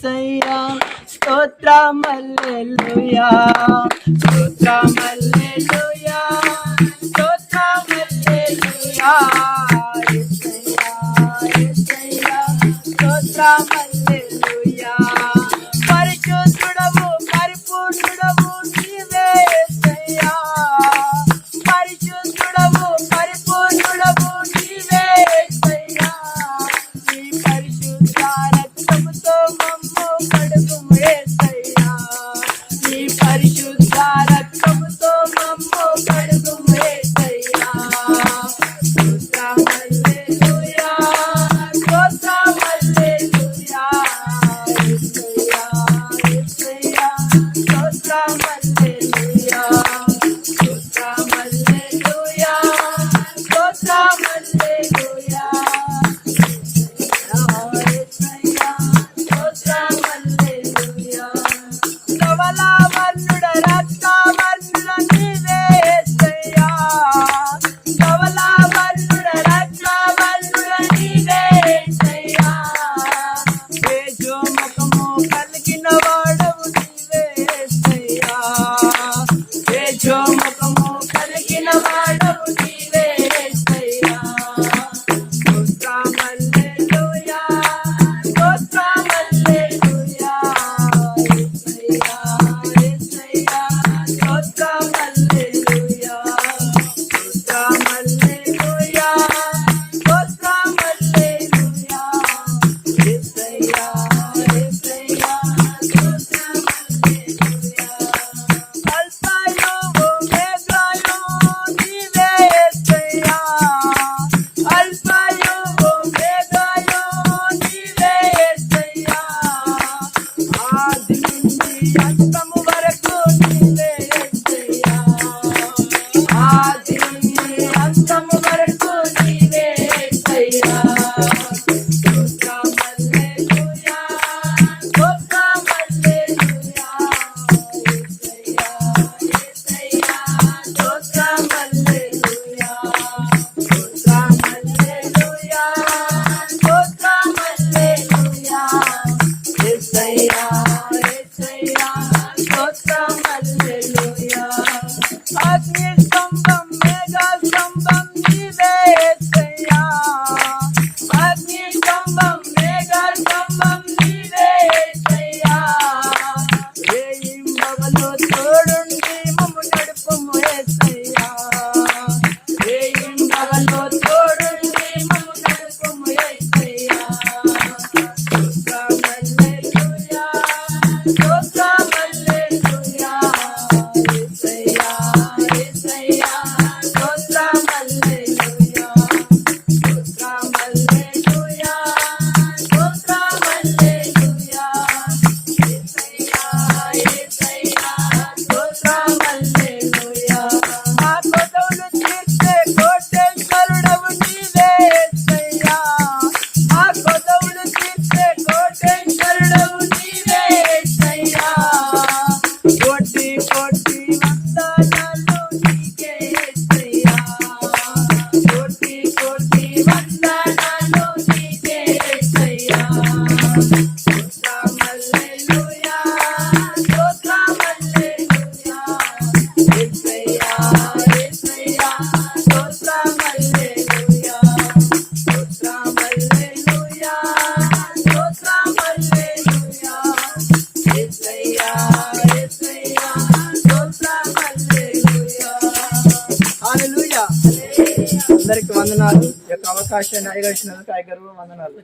ఏసయ్యా. స్తోత్ర మల్లెలుయా స్తోత్ర మల్లెలుయా స్తోత్ర మల్లెలుయా stop. Bye. అందరికి వందనాలు. యొక్క అవకాశాన్ని అడిగేసినందుకు ఐగరు వందనాలు